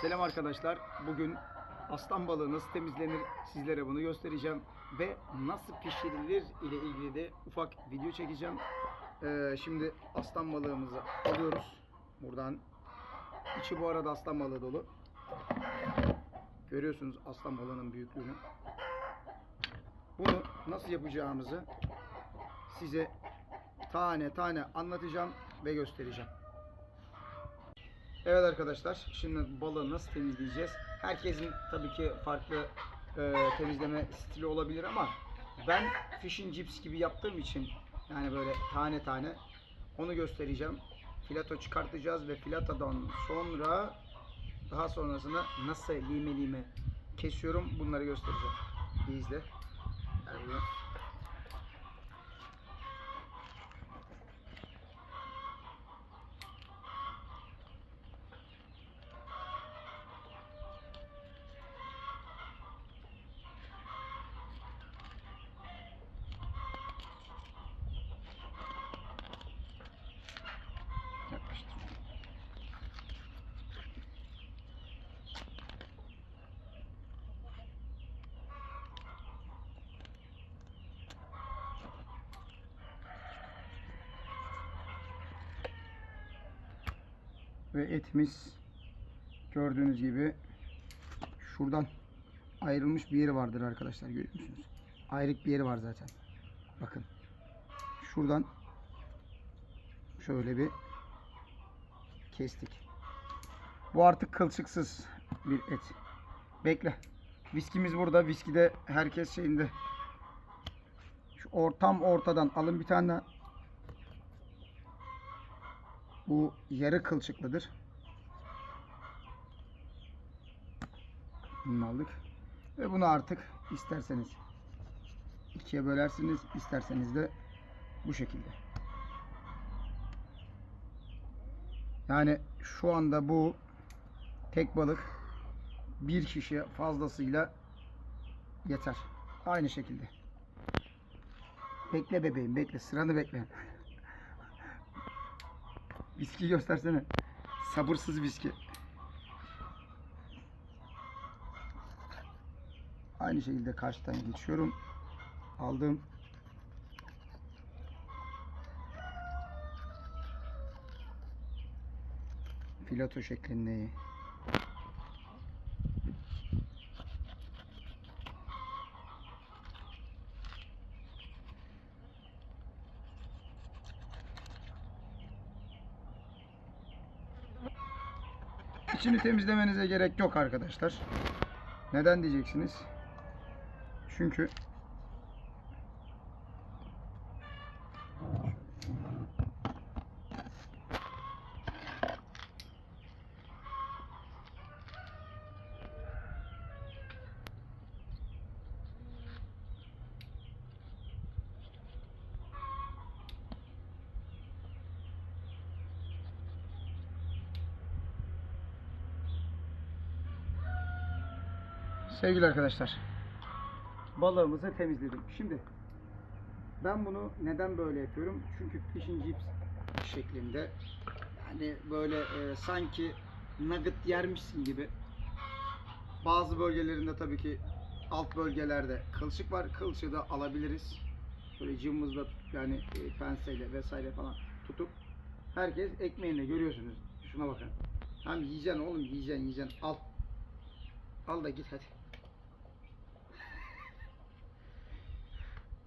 Selam arkadaşlar. Bugün aslan balığı nasıl temizlenir sizlere bunu göstereceğim. Ve nasıl pişirilir ile ilgili de ufak video çekeceğim. Ee, şimdi aslan balığımızı alıyoruz. Buradan. İçi bu arada aslan balığı dolu. Görüyorsunuz aslan balığının büyüklüğünü. Bunu nasıl yapacağımızı size tane tane anlatacağım ve göstereceğim. Evet arkadaşlar, şimdi balığı nasıl temizleyeceğiz? Herkesin tabii ki farklı e, temizleme stili olabilir ama ben fish and chips gibi yaptığım için yani böyle tane tane onu göstereceğim. Filato çıkartacağız ve filatodan sonra daha sonrasında nasıl lime lime kesiyorum bunları göstereceğim. İyi izle. Gel Ve etimiz gördüğünüz gibi şuradan ayrılmış bir yeri vardır arkadaşlar görüyor musunuz? Ayrık bir yeri var zaten. Bakın. Şuradan şöyle bir kestik. Bu artık kılçıksız bir et. Bekle. Viskimiz burada. Viskide herkes şeyinde. Şu ortam ortadan alın bir tane daha. Bu yarı kılçıklıdır. Bunu aldık. Ve bunu artık isterseniz ikiye bölersiniz. isterseniz de bu şekilde. Yani şu anda bu tek balık bir kişiye fazlasıyla yeter. Aynı şekilde. Bekle bebeğim bekle. Sıranı bekle. Viski göstersene. Sabırsız viski. Aynı şekilde karşıdan geçiyorum. Aldım. Filato şeklinde. İçini temizlemenize gerek yok arkadaşlar. Neden diyeceksiniz? Çünkü Sevgili arkadaşlar. Balığımızı temizledim. Şimdi ben bunu neden böyle yapıyorum? Çünkü fish and chips şeklinde hani böyle e, sanki nugget yermişsin gibi bazı bölgelerinde tabii ki alt bölgelerde kılçık var. Kılçığı da alabiliriz. Böyle cımbızla yani e, penseyle vesaire falan tutup herkes ekmeğinde görüyorsunuz. Şuna bakın. Hem yiyeceksin oğlum yiyeceksin yiyeceksin al. Al da git hadi.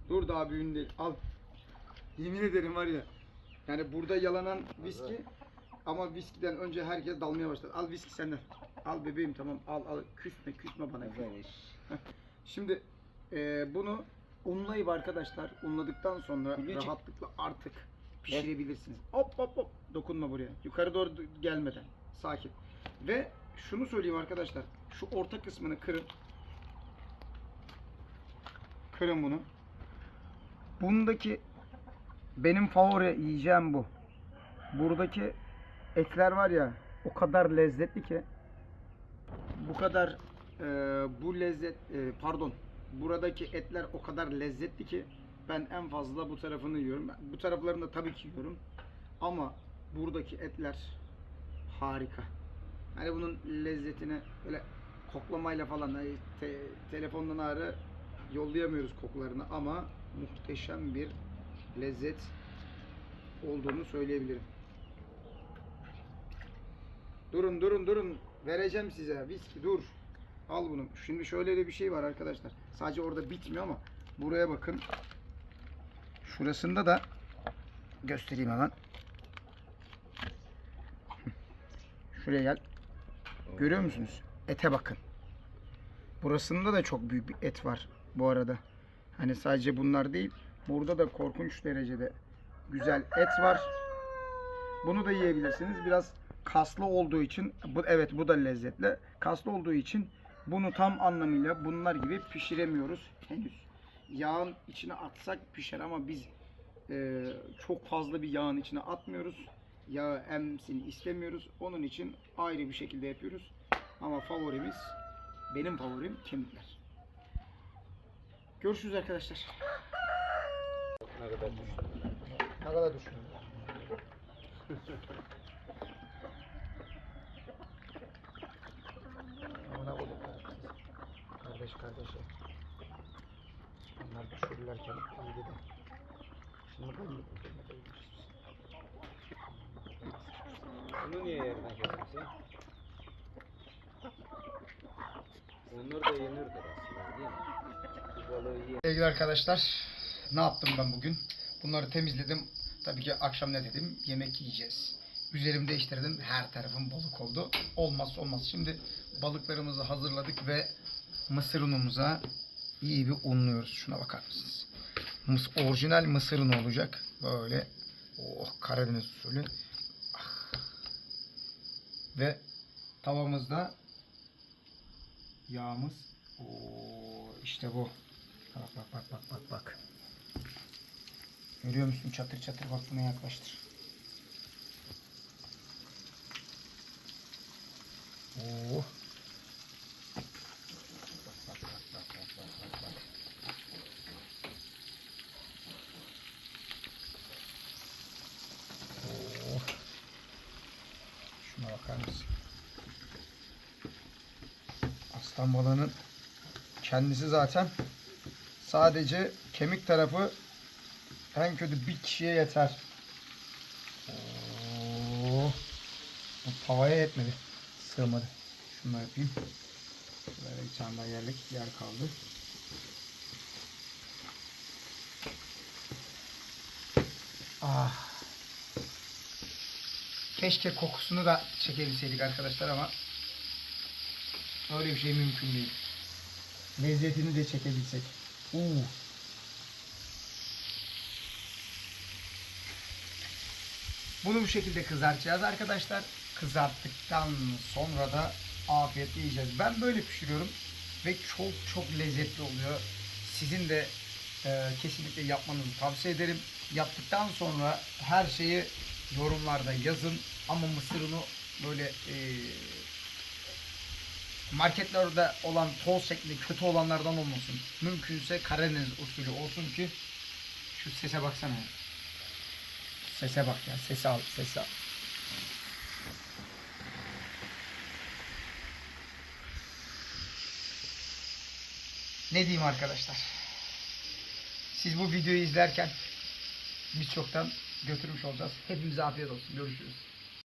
Dur daha büyüğün değil. Al. Yemin ederim var ya. Yani burada yalanan viski ama viskiden önce herkes dalmaya başladı. Al viski senden. Al bebeğim tamam al al. Küsme küsme bana. Şimdi e, bunu unlayıp arkadaşlar unladıktan sonra Kuliçik. rahatlıkla artık pişirebilirsiniz. Hop hop hop. Dokunma buraya. Yukarı doğru gelmeden. Sakin. Ve şunu söyleyeyim arkadaşlar. Şu orta kısmını kırın. Kırın bunu. Bundaki benim favori yiyeceğim bu. Buradaki etler var ya o kadar lezzetli ki bu kadar e, bu lezzet e, pardon buradaki etler o kadar lezzetli ki ben en fazla bu tarafını yiyorum. Bu taraflarını da tabii ki yiyorum. Ama buradaki etler harika. Hani bunun lezzetini böyle koklamayla falan hani te- telefondan ağrı yollayamıyoruz kokularını ama muhteşem bir lezzet olduğunu söyleyebilirim. Durun durun durun. Vereceğim size. Viski dur. Al bunu. Şimdi şöyle de bir şey var arkadaşlar. Sadece orada bitmiyor ama buraya bakın. Şurasında da göstereyim hemen. Şuraya gel. Görüyor musunuz? Ete bakın. Burasında da çok büyük bir et var bu arada. Hani sadece bunlar değil. Burada da korkunç derecede güzel et var. Bunu da yiyebilirsiniz. Biraz kaslı olduğu için bu evet bu da lezzetli. Kaslı olduğu için bunu tam anlamıyla bunlar gibi pişiremiyoruz henüz. Yağın içine atsak pişer ama biz e, çok fazla bir yağın içine atmıyoruz. Yağı emsin istemiyoruz. Onun için ayrı bir şekilde yapıyoruz. Ama favorimiz benim favorim kemikler. Görüşürüz arkadaşlar. Ne kadar düştü? Ne kadar düşünüyorsun? Amına koydum Kardeş kardeşe. Onlar düşürürlerken iyiydi de. Şimdi ben de Bunu niye yerine kesilsin? Onlar da yenirdir aslında değil mi? Sevgili arkadaşlar, ne yaptım ben bugün? Bunları temizledim. Tabii ki akşam ne dedim? Yemek yiyeceğiz. Üzerimi değiştirdim. Her tarafım balık oldu. Olmazsa olmaz. Şimdi balıklarımızı hazırladık ve mısır unumuza iyi bir unluyoruz. Şuna bakar mısınız? Mıs orijinal mısır unu olacak. Böyle oh Karadeniz usulü. Ah. Ve tavamızda yağımız. Oo, işte bu. Bak bak bak bak bak bak. Görüyor musun çatır çatır bak buna yaklaştır. Oo. Bak bak? Aslan balığının kendisi zaten sadece kemik tarafı en kötü bir kişiye yeter. Oo. Bu tavaya yetmedi. Sığmadı. Şunu yapayım. Böyle bir yerlik yer kaldı. Ah. Keşke kokusunu da çekebilseydik arkadaşlar ama öyle bir şey mümkün değil. Lezzetini de çekebilsek. Uuu. Bunu bu şekilde kızartacağız arkadaşlar. Kızarttıktan sonra da afiyetle yiyeceğiz. Ben böyle pişiriyorum ve çok çok lezzetli oluyor. Sizin de e, kesinlikle yapmanızı tavsiye ederim. Yaptıktan sonra her şeyi yorumlarda yazın. Ama mısır unu böyle e, marketlerde olan toz şeklinde kötü olanlardan olmasın. Mümkünse Karadeniz usulü olsun ki şu sese baksana. Sese bak ya. Sesi al. Sesi al. Ne diyeyim arkadaşlar? Siz bu videoyu izlerken biz çoktan götürmüş olacağız. Hepimize afiyet olsun. Görüşürüz.